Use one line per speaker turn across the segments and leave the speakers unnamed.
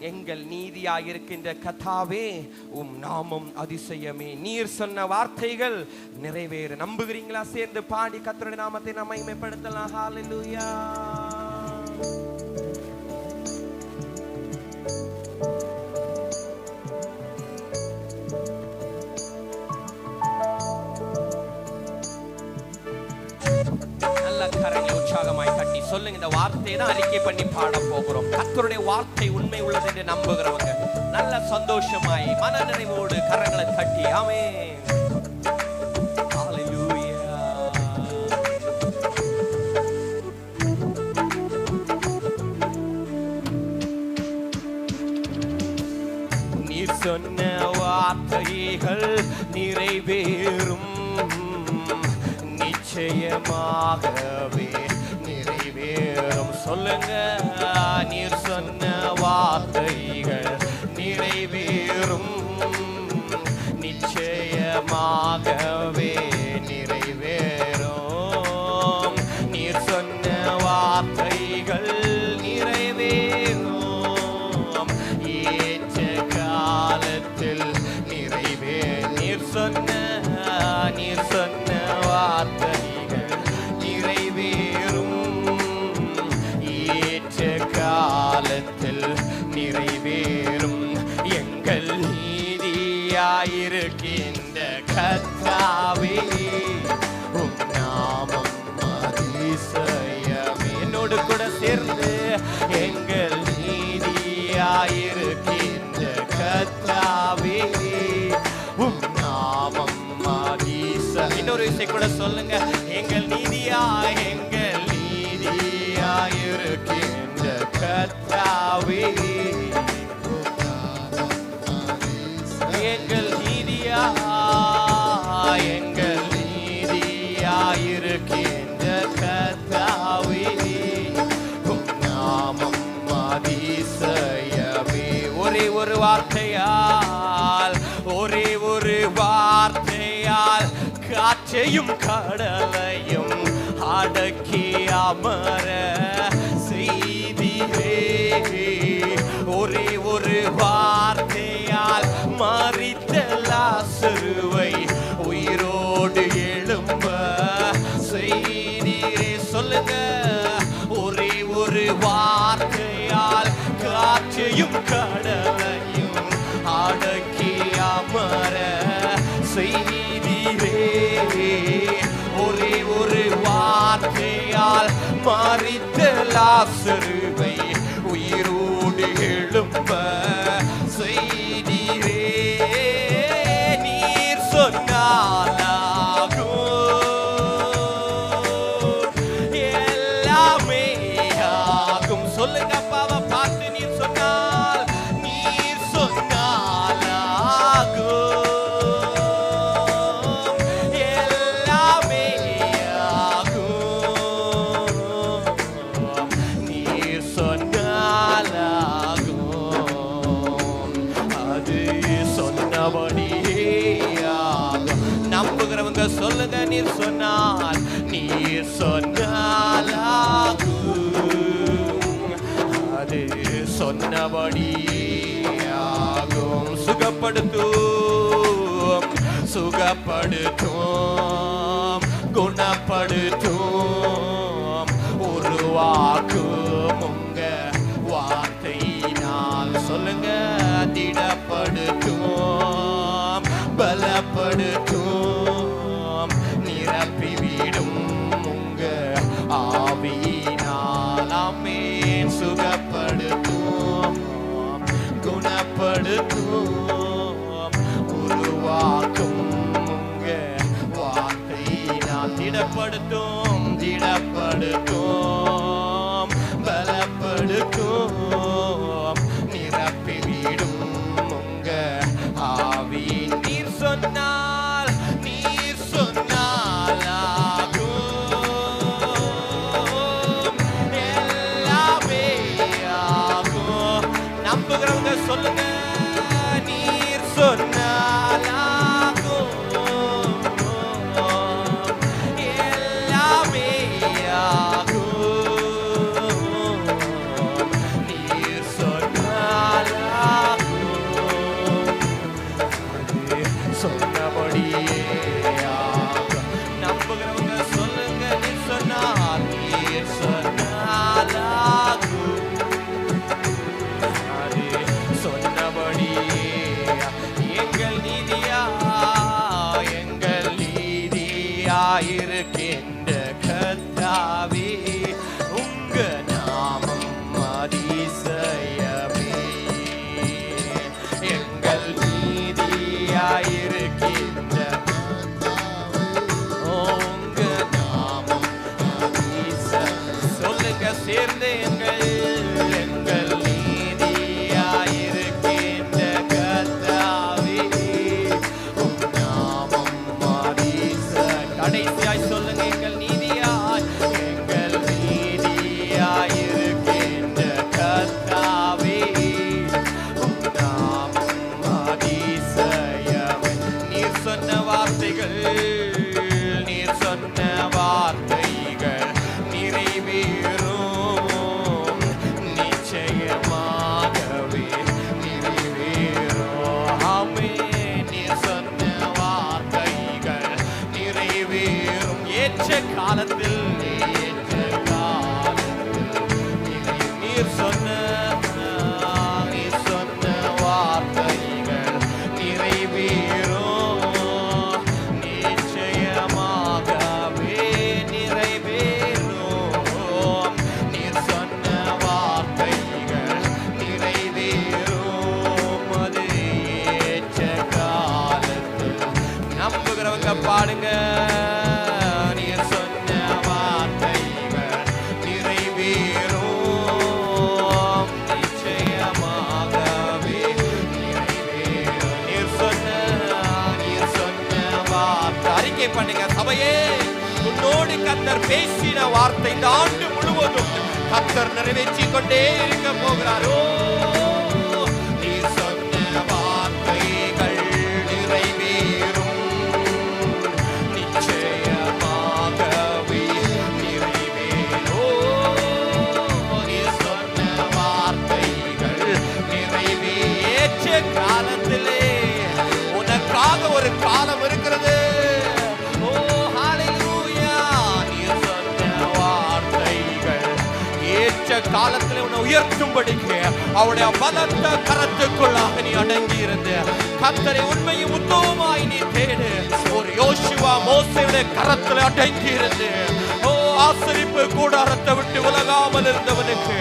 எங்கள் நீதியா இருக்கின்ற கதாவே உம் நாமம் அதிசயமே. நீர் சொன்ன வார்த்தைகள் நிறைவேற. நம்புகிறீங்களா? சேர்ந்து பாடி கத்தருடைய நாமத்தை நாம் மகிமைப்படுத்தலாம். ஹalleluya நல்ல கரங்களை உற்சாகமாய் சொல்லுங்க இந்த வார்த்தையை தான் அறிக்கை பண்ணி பாட போகிறோம். கத்தருடைய வார்த்தை உண்மை உள்ளது என்று நம்புகிறவங்க நல்ல சந்தோஷமாய் மன நிறைவோடு கரங்களை தட்டி ஆமே சொன்ன வார்த்தைகள் நிறைவேறும். நிச்சயமாகவே. நேரம் சொல்லுங்க நீர் சொன்ன வார்த்தைகள் நிறைவேறும் நிச்சயமாக இருக்கின்ற கத்தாவே உம் நாமம் அதிசயமே. என்னோடு கூட சேர்ந்து எங்கள் நீதியாயிருக்கின்ற கத்தாவே உம் நாமம் அதிச இன்னொரு விஷயம் கூட சொல்லுங்க. காற்றையும் கடலையும் அடக்கி அமர செய்தியே ஒரே ஒரு வார்த்தையால் மறித்த லாசுருவை உயிரோடு எழும்ப செய்தியே சொல்லுங்க ஒரே ஒரு வார்த்தையால் காற்றையும் கடலையும் அடக்கி அமர செய்தீரே. ஒரே ஒரு வார்த்தையால் மறித்த லாசரு. சொல்லுங்க நீர் சொன்னால் நீர் சொன்னாலாகும் அது சொன்னபடி ஆகும். சுகப்படுத்தும் சுகப்படுத்தும் குணப்படுத்தும் உருவாக்கும். ஆண்டவராயிருக்கின்ற கத்தாவே உங்க நாமம் அதிசய சொன்ன வார்த்தைகள் பாடுங்க. நீர் சொன்ன வார்த்தைகள் நிறைவேறும். நிச்சயமாகவே நிறைவேறும். நீர் சொன்ன நீர் சொன்ன வார்த்தை. அறிக்கை பண்ணுங்க சபையே. உன்னோடு கத்தர் பேசின வார்த்தை இந்த ஆண்டு முழுவதும் கத்தர் நிறைவேற்றி கொண்டே இருக்க போகிறாரோ. காலத்தில் உன்னை உயர்த்தும்படிக்கு அவருடைய பலத்த கரத்துக்குள்ளாக நீ அடங்கி இருந்த கத்தரை உண்மையும் உத்தவமாய் நீ தேடு. ஒரு யோசிவா மோசையுடைய கரத்தில் அடங்கி இருந்து ஓ ஆசிரிப்பு கூடாரத்தை விட்டு உலகாமல் இருந்தவனுக்கு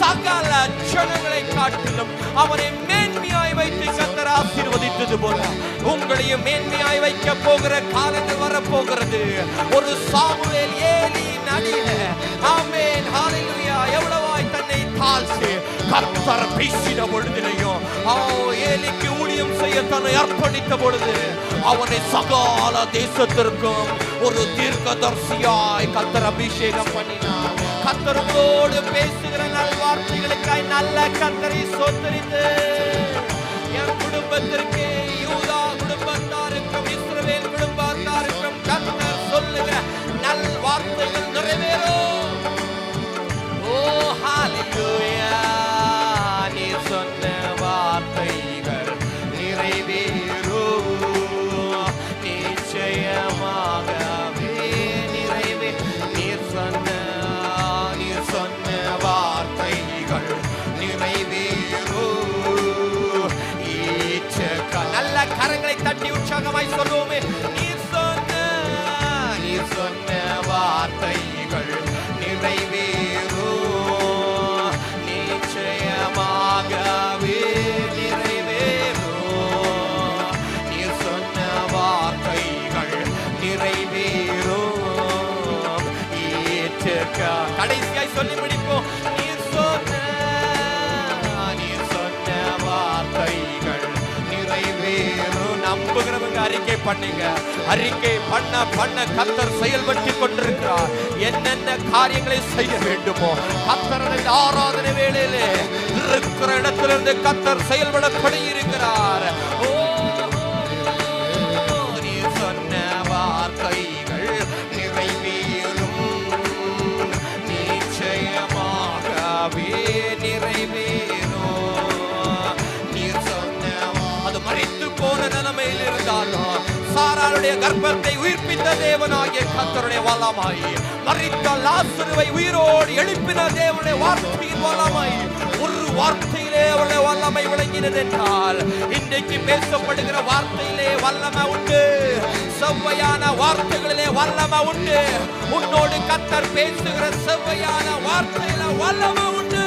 சகல ஜனங்களை காட்டிலும் அவனை மேன்மையாய் வைத்து கத்தர் ஆசீர்வதித்தது போல உங்களையும் மேன்மையாய் வைக்க போகிற காலங்கள் வரப்போகிறது. ஒரு சாமுவேல் ஏலி நடிகை ஆமேன். ஹalleluya. எவ்வளவு தன்னை கர்த்தர் பேசின பொழுதிலையும் ஏலிக்கு ஊழியம் செய்ய தன்னை அர்ப்பணித்த பொழுது அவனை சகால தேசத்திற்கும் ஒரு தீர்க்கதர்சியாய் கர்த்தர் அபிஷேகம் பண்ணினார். கர்த்தரோடு பேசுகிற நல்வார்த்தைகளுக்காய் நல்ல கத்தரை சொந்தரித்து என் குடும்பத்திற்கு கடைசியாய் சொல்லி முடிப்போம். நீர் சொன்ன நீர் சொன்ன வார்த்தைகள் நிறைவேறும். நம்புகிறவங்க அறிக்கை பண்ணுங்க. அறிக்கை பண்ண பண்ண கத்தர் செயல்பட்டு கொண்டிருக்கிறார். என்னென்ன காரியங்களை செய்ய வேண்டுமோ கத்தரனை ஆராதனை வேளையிலே இருக்கிற இடத்திலிருந்து கத்தர் செயல்பட இருக்கிறார். ஓ அவருடைய கர்ப்பத்தை உயிர்ப்பித்த தேவனாகிய கத்தருடைய வல்லமாய். மறித்த லாசருவை உயிரோடு எழுப்பின தேவனுடைய வார்த்தையின் வல்லமாய். ஒரு வார்த்தையிலே அவருடைய வல்லமை விளங்கினது என்றால் இன்றைக்கு பேசப்படுகிற வார்த்தையிலே வல்லமை உண்டு. செவ்வையான வார்த்தைகளிலே வல்லமை உண்டு. உன்னோடு கத்தர் பேசுகிற செவ்வையான வார்த்தையில வல்லமை உண்டு.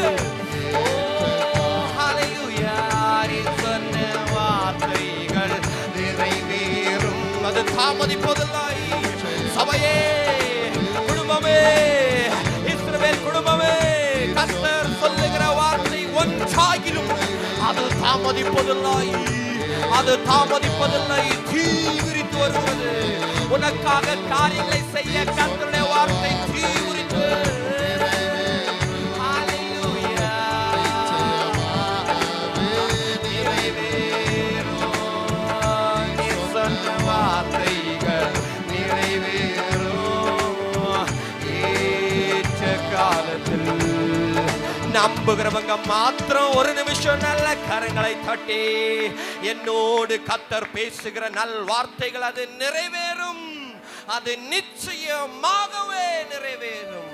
தாமதிப்பதில்லை சபையே குடும்பமே இஸ்ரவேல் குடும்பமே கர்த்தர் சொல்லுகிற வார்த்தை ஒன்றாகிலும் அது தாமதிப்பதில்லை அது தாமதிப்பதில்லை தீவிரித்து வருகிறது. உனக்காக காரியங்களை செய்ய கர்த்தருடைய வார்த்தை தீ நம்புகிறவங்க மாத்திரம் ஒரு நிமிஷம் நல்ல கரங்களை தட்டி என்னோடு கத்தர் பேசுகிற நல் வார்த்தைகள் அது நிறைவேறும். அது நிச்சயமாகவே நிறைவேறும்.